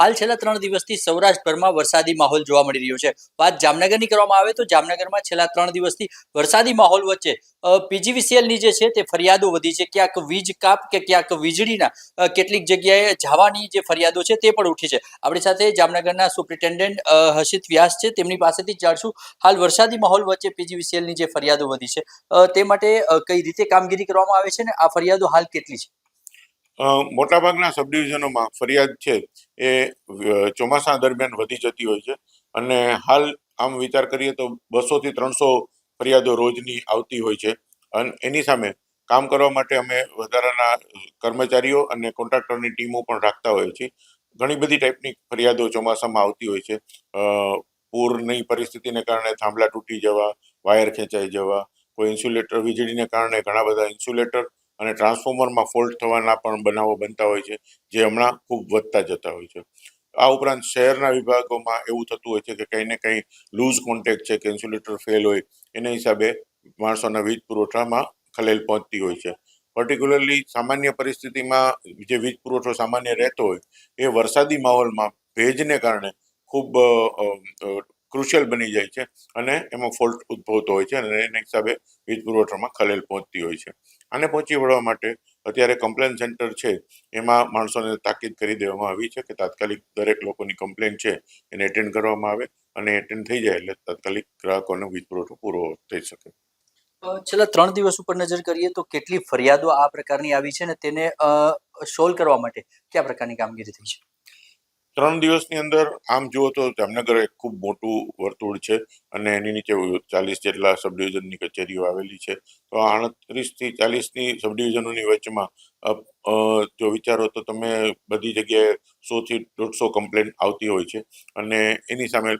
હાલ છેલ્લા ત્રણ દિવસથી સૌરાષ્ટ્રભરમાં વરસાદી માહોલ જોવા મળી રહ્યો છે. વાત જામનગરની કરવામાં આવે તો જામનગરમાં છેલ્લા ત્રણ દિવસથી વરસાદી માહોલ વચ્ચે પીજીવીસીએલની જે છે તે ફરિયાદો વધી છે. ક્યાંક વીજ કાપ કે ક્યાંક વીજળીના કેટલીક જગ્યાએ જવાની જે ફરિયાદો છે તે પણ ઉઠી છે. આપણી સાથે જામનગરના સુપ્રિન્ટેન્ડન્ટ હર્ષિત વ્યાસ છે. તેમની પાસેથી જાણશું હાલ વરસાદી માહોલ વચ્ચે પીજીવીસીએલની જે ફરિયાદો વધી છે. તે માટે કઈ રીતે કામગીરી કરવામાં આવે છે ને આ ફરિયાદો હાલ કેટલી છે? મોટાભાગના સબ ડિવિઝનોમાં ફરિયાદ છે, એ ચોમાસા દરમિયાન વધી જતી હોય છે. અને હાલ આમ વિચાર કરીએ તો બસોથી ત્રણસો ફરિયાદો રોજની આવતી હોય છે. અને એની સામે કામ કરવા માટે અમે વધારાના કર્મચારીઓ અને કોન્ટ્રાક્ટરની ટીમો પણ રાખતા હોઈએ છીએ. ઘણી બધી ટાઈપની ફરિયાદો ચોમાસામાં આવતી હોય છે. પૂરની પરિસ્થિતિને કારણે થાંભલા તૂટી જવા, વાયર ખેંચાઈ જવા, કોઈ ઇન્સ્યુલેટર વીજળીને કારણે ઘણા બધા ઇન્સ્યુલેટર અને ટ્રાન્સફોર્મરમાં ફોલ્ટ થવાના પણ બનાવો બનતા હોય છે, જે હમણાં ખૂબ વધતા જતા હોય છે. આ ઉપરાંત શહેરના વિભાગોમાં એવું થતું હોય છે કે કંઈ ને કંઈ લૂઝ કોન્ટેક્ટ છે, કે ઇન્સ્યુલેટર ફેલ હોય, એના હિસાબે માણસોના વીજ પુરવઠામાં ખલેલ પહોંચતી હોય છે. પર્ટિક્યુલરલી સામાન્ય પરિસ્થિતિમાં જે વીજ પુરવઠો સામાન્ય રહેતો હોય, એ વરસાદી માહોલમાં ભેજને કારણે ખૂબ ક્રુશિયલ બની જાય છે અને એમાં ફોલ્ટ ઉદ્ભવતો હોય છે અને એના હિસાબે વીજ પુરવઠામાં ખલેલ પહોંચતી હોય છે. આને પહોંચી વળવા માટે અત્યારે કમ્પ્લેન સેન્ટર છે, એમાં માણસોને તાકીદ કરી દેવામાં આવી છે કે તાત્કાલિક દરેક લોકોની કમ્પ્લેન છે, એને એટેન્ડ કરવામાં આવે અને એટેન્ડ થઈ જાય એટલે તાત્કાલિક ગ્રાહકોનો વીજ પુરવઠો પૂરો થઈ શકે. છેલ્લા ત્રણ દિવસ ઉપર નજર કરીએ તો કેટલી ફરિયાદો આ પ્રકારની આવી છે ને તેને સોલ્વ કરવા માટે કયા પ્રકારની કામગીરી થઈ છે? ત્રણ દિવસની અંદર, આમ જુઓ તો જામનગર એક ખૂબ મોટું વર્તુળ છે અને એની નીચે ચાલીસ જેટલા સબ ડિવિઝનની કચેરીઓ આવેલી છે. તો આડત્રીસથી ચાલીસની સબ ડિવિઝનોની વચમાં જો વિચારો તો તમે બધી જગ્યાએ સોથી દોઢસો કમ્પ્લેન આવતી હોય છે અને એની સામે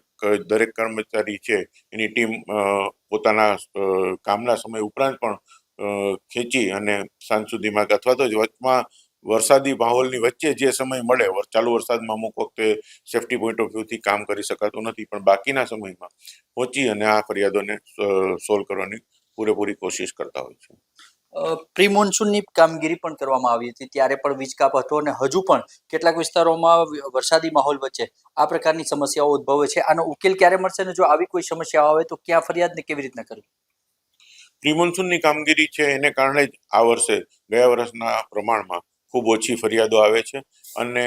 દરેક કર્મચારી છે, એની ટીમ પોતાના કામના સમય ઉપરાંત પણ ખેંચી અને સાંજ સુધીમાં અથવા તો વચમાં વરસાદી માહોલની વચ્ચે જે સમય મળે ચાલુ વરસાદમાં અમુક વખતે સેફટી પોઈન્ટ ઓફ વ્યૂથી કામ કરી શકાતું નથી પણ બાકીના સમયમાં પહોંચી અને આ ફરિયાદોને સોલ્વ કરવાની પૂરેપૂરી કોશિશ કરતા હોય છે. પ્રી મોન્સૂનની કામગીરી પણ કરવામાં આવી હતી ત્યારે પણ વીજકાપ હતો અને હજુ પણ કેટલાક વિસ્તારોમાં વરસાદી માહોલ વચ્ચે આ પ્રકારની સમસ્યાઓ ઉદ્ભવે છે. આનો ઉકેલ ક્યારે મળશે ને જો આવી કોઈ સમસ્યા આવે તો ક્યાં ફરિયાદને કેવી રીતના કરવી? પ્રિમોન્સૂનની કામગીરી છે એને કારણે જ આ વર્ષે ગયા વર્ષના પ્રમાણમાં ખૂબ ઓછી ફરિયાદો આવે છે. અને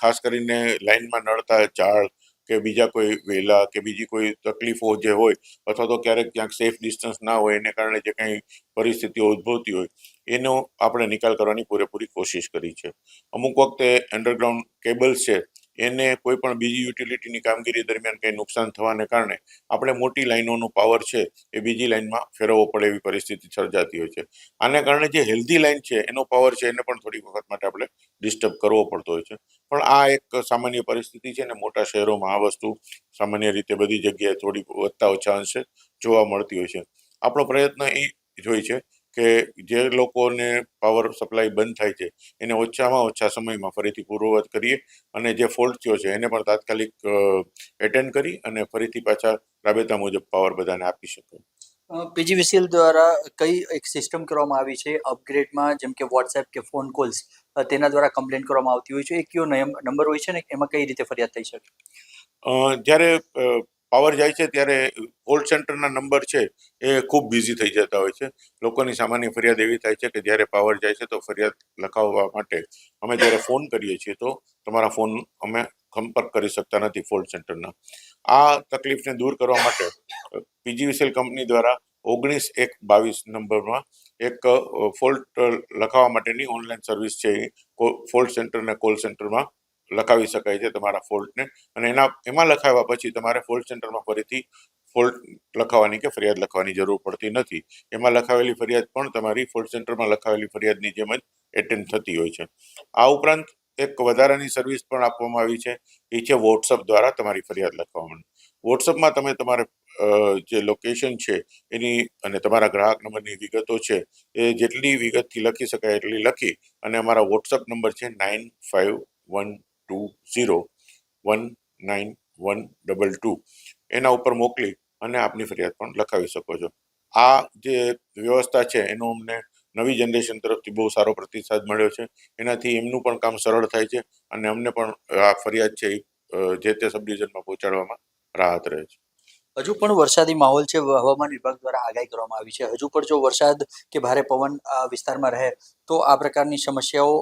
ખાસ કરીને લાઇનમાં નડતા ઝાડ કે બીજા કોઈ વેલા કે બીજી કોઈ તકલીફો જે હોય અથવા તો ક્યારેક ક્યાંક સેફ ડિસ્ટન્સ ના હોય એને કારણે જે કંઈ પરિસ્થિતિઓ ઉદ્ભવતી હોય, એનો આપણે નિકાલ કરવાની પૂરેપૂરી કોશિશ કરી છે. અમુક વખતે અંડરગ્રાઉન્ડ કેબલ્સ છે એને કોઈ પણ બીજી યુટિલિટીની કામગીરી દરમિયાન કંઈ નુકસાન થવાને કારણે આપણે મોટી લાઇનોનો પાવર છે એ બીજી લાઇનમાં ફેરવવો પડે એવી પરિસ્થિતિ સર્જાતી હોય છે. આને કારણે જે હેલ્ધી લાઇન છે, એનો પાવર છે, એને પણ થોડી વખત માટે આપણે ડિસ્ટર્બ કરવો પડતો હોય છે. પણ આ એક સામાન્ય પરિસ્થિતિ છે ને મોટા શહેરોમાં આ વસ્તુ સામાન્ય રીતે બધી જગ્યાએ થોડી વધતા ઓછા અંશે જોવા મળતી હોય છે. આપણો પ્રયત્ન એ જ હોય છે કે જે લોકોને પાવર સપ્લાય બંધ થાય છે એને ઓછામાં ઓછા સમયમાં ફરીથી પૂર્વવત કરીએ અને જે ફોલ્ટ થયો છે એને પણ તાત્કાલિક એટેન્ડ કરી અને ફરીથી પાછા રાબેતા મુજબ પાવર બધાને આપી શકે પીજીવીસીએલ દ્વારા કઈ એક સિસ્ટમ કરવામાં આવી છે? અપગ્રેડમાં જેમ કે વોટ્સએપ કે ફોન કોલ્સ તેના દ્વારા કમ્પ્લેન કરવામાં આવતી હોય છે? એ કયો નંબર હોય છે ને? એમાં કઈ રીતે ફરિયાદ થઈ શકે? જ્યારે પાવર જાય છે ત્યારે કોલ સેન્ટરના નંબર છે એ ખૂબ બિઝી થઈ જતા હોય છે. લોકોની સામાન્ય ફરિયાદ એવી થાય છે કે જ્યારે પાવર જાય છે તો ફરિયાદ લખાવવા માટે અમે જ્યારે ફોન કરીએ છીએ તો તમારા ફોન અમે સંપર્ક કરી શકતા નથી ફોલ્ટ સેન્ટરના. આ તકલીફને દૂર કરવા માટે પીજીવીસીએલ કંપની દ્વારા ઓગણીસ એક બાવીસ નંબરમાં એક ફોલ્ટ લખાવવા માટેની ઓનલાઈન સર્વિસ છે ફોલ્ટ સેન્ટર અને કોલ સેન્ટરમાં લખાવી શકાય છે તમારા ફોલ્ટને. અને એના, એમાં લખાવ્યા પછી તમારે ફોલ્ટ સેન્ટરમાં ફરીથી ફોલ્ટ લખાવવાની કે ફરિયાદ લખવાની જરૂર પડતી નથી. એમાં લખાવેલી ફરિયાદ પણ તમારી ફોલ્ટ સેન્ટરમાં લખાવેલી ફરિયાદની જેમ જ એટેન્ડ થતી હોય છે. આ ઉપરાંત એક વધારાની સર્વિસ પણ આપવામાં આવી છે. એ છે વોટ્સઅપ દ્વારા તમારી ફરિયાદ લખવામાં. વોટ્સઅપમાં તમે તમારે જે લોકેશન છે, એની અને તમારા ગ્રાહક નંબરની વિગતો છે, એ જેટલી વિગતથી લખી શકાય એટલી લખી અને અમારા વોટ્સઅપ નંબર છે nine five one two zero one nine one double two એના ઉપર મોકલી અને આપની ફરિયાદ પણ લખાવી શકો છો. આ જે વ્યવસ્થા છે, એનો અમને નવી જનરેશન તરફથી બહુ સારો પ્રતિસાદ મળ્યો છે. એનાથી એમનું પણ કામ સરળ થાય છે અને અમને પણ આ ફરિયાદ છે જે તે સબ ડિવિઝનમાં પહોંચાડવામાં રાહત રહે છે. હજુ પણ વરસાદી માહોલ છે હવામાન વિભાગ દ્વારા આગાહી કરવામાં આવી છે. હજુ પણ જો વરસાદ કે ભારે પવન વિસ્તારમાં રહે, તો આ પ્રકારની સમસ્યાઓ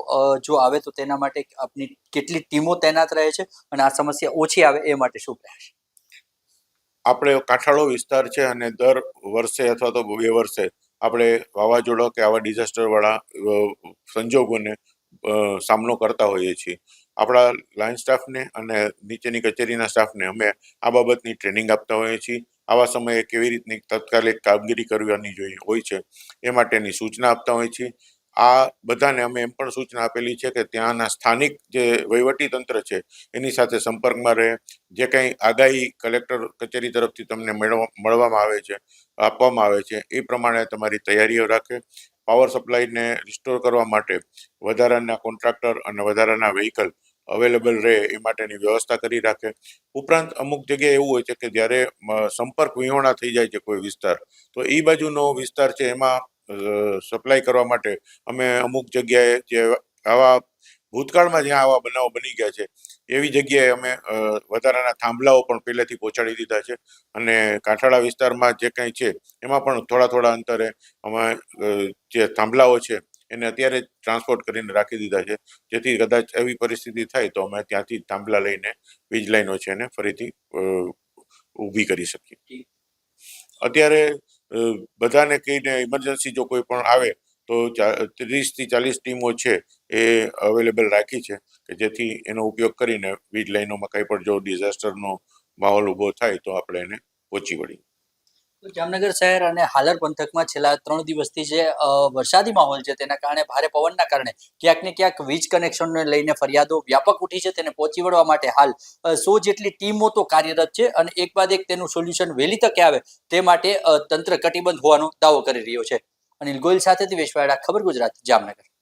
જો આવે તો તેના માટે આપની કેટલી ટીમો તૈનાત રહે છે અને આ સમસ્યા ઓછી આવે એ માટે શું પ્રયાસ? આપણે કાંઠાળો વિસ્તાર છે અને દર વર્ષે અથવા તો બે વર્ષે આપણે વાવાઝોડા કે આવા ડિઝાસ્ટરવાળા સંજોગોને સામનો કરતા હોઈએ છીએ. આપણા લાઇન સ્ટાફને અને નીચેની કચેરીના સ્ટાફને અમે આ બાબતની ટ્રેનિંગ આપતા હોઈએ છીએ. આવા સમયે કેવી રીતની તત્કાલિક કામગીરી કરવાની જોઈએ હોય છે એ માટેની સૂચના આપતા હોઈએ છીએ. આ બધાને અમે એમ પણ સૂચના આપેલી છે કે ત્યાંના સ્થાનિક જે વહીવટી તંત્ર છે એની સાથે સંપર્કમાં રહે. જે કંઈ આગાહી કલેક્ટર કચેરી તરફથી તમને મેળવવા મળવામાં આવે છે, આપવામાં આવે છે, એ પ્રમાણે તમારી તૈયારીઓ રાખે. પાવર સપ્લાયને રિસ્ટોર કરવા માટે વધારાના કોન્ટ્રાક્ટર અને વધારાના વ્હીકલ અવેલેબલ રહે એ માટેની વ્યવસ્થા કરી રાખે. ઉપરાંત અમુક જગ્યાએ એવું હોય છે કે જ્યારે સંપર્ક વિહોણા થઈ જાય છે કોઈ વિસ્તાર, તો એ બાજુનો વિસ્તાર છે એમાં સપ્લાય કરવા માટે અમે અમુક જગ્યાએ જે આવા ભૂતકાળમાં જ્યાં આવા બનાવો બની ગયા છે, એવી જગ્યાએ અમે વધારાના થાંભલાઓ પણ પહેલેથી પહોંચાડી દીધા છે અને કાંઠાળા વિસ્તારમાં જે કંઈ છે, એમાં પણ થોડા થોડા અંતરે અમે જે થાંભલાઓ છે એને અત્યારે ટ્રાન્સપોર્ટ કરીને રાખી દીધા છે. જેથી કદાચ એવી પરિસ્થિતિ થાય તો અમે ત્યાંથી થાંભલા લઈને વીજ લાઈનો છે એને ફરીથી ઊભી કરી શકીએ. અત્યારે બધાને કહીને ઇમરજન્સી જો કોઈ પણ આવે તો ત્રીસથી ચાલીસ ટીમો છે એ અવેલેબલ રાખી છે કે જેથી એનો ઉપયોગ કરીને વીજ લાઈનોમાં કંઈ પણ જો ડિઝાસ્ટરનો માહોલ ઊભો થાય તો આપણે એને પહોંચી વળીએ. જામનગર શહેર અને હાલર પંથકમાં છેલ્લા ત્રણ દિવસથી જે વરસાદી માહોલ છે તેના કારણે ભારે પવનના કારણે ક્યાંક ને ક્યાંક વીજ કનેક્શનને લઈને ફરિયાદો વ્યાપક ઉઠી છે તેને પહોંચી વળવા માટે હાલ સો જેટલી ટીમો તો કાર્યરત છે અને એક બાદ એક તેનું સોલ્યુશન વહેલી તકે આવે તે માટે તંત્ર કટિબદ્ધ હોવાનો દાવો કરી રહ્યો છે. અનિલ ગોયલ સાથે દિવેશ ખબર ગુજરાત, જામનગર.